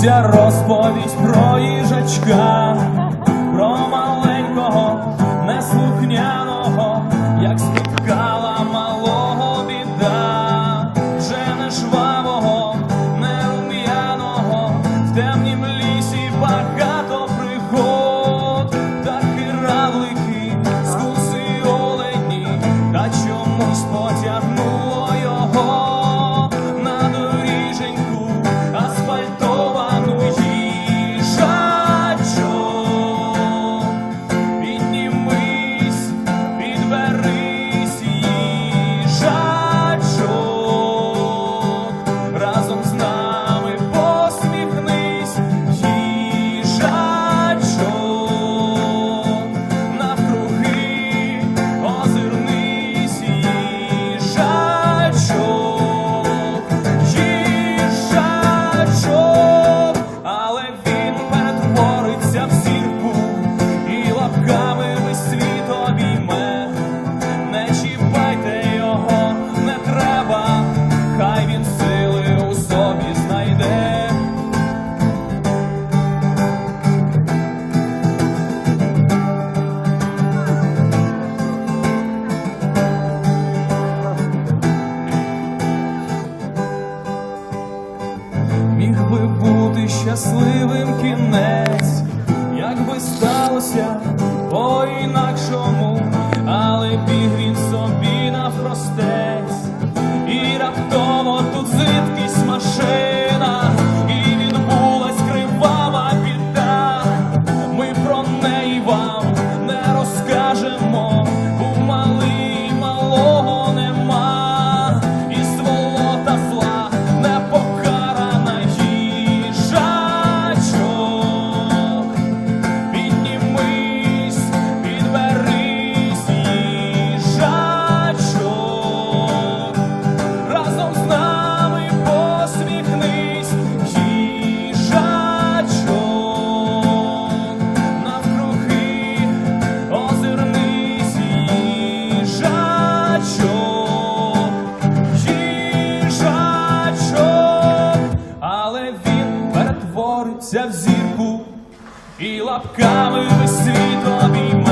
Ця розповідь про їжачка. щасливим кінець, якби сталося по інакшому. зірку і лапками весь світ обіймає.